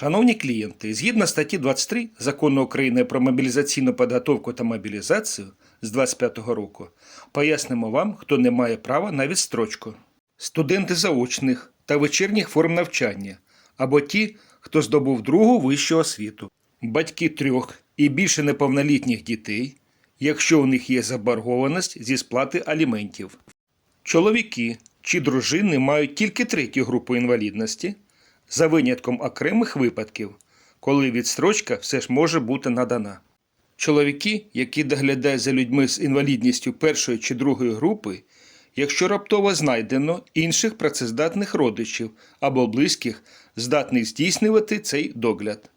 Шановні клієнти, згідно статті 23 Закону України про мобілізаційну підготовку та мобілізацію з 25-го року, пояснимо вам, хто не має права на відстрочку. Студенти заочних та вечірніх форм навчання або ті, хто здобув другу вищу освіту, батьки трьох і більше неповнолітніх дітей, якщо у них є заборгованість зі сплати аліментів. Чоловіки чи дружини мають тільки третю групу інвалідності, за винятком окремих випадків, коли відстрочка все ж може бути надана. Чоловіки, які доглядають за людьми з інвалідністю першої чи другої групи, якщо раптово знайдено інших працездатних родичів або близьких, здатних здійснювати цей догляд.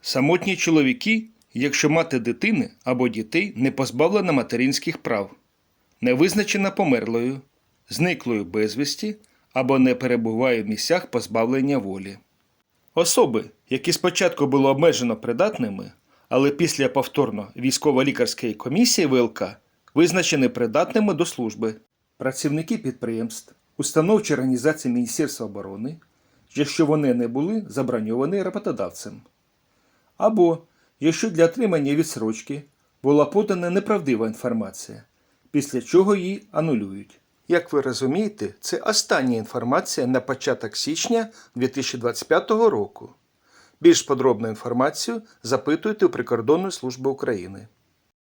Самотні чоловіки, якщо мати дитини або дітей не позбавлена материнських прав, не визначена померлою, зниклою безвісті або не перебуває в місцях позбавлення волі. Особи, які спочатку були обмежено придатними, але після повторно військово-лікарської комісії ВЛК визначені придатними до служби, працівники підприємств, установ чи організацій Міністерства оборони, якщо вони не були заброньовані роботодавцем. Або якщо для отримання відсрочки була подана неправдива інформація, після чого її анулюють. Як ви розумієте, це остання інформація на початок січня 2025 року. Більш подробну інформацію запитуйте у Прикордонної служби України.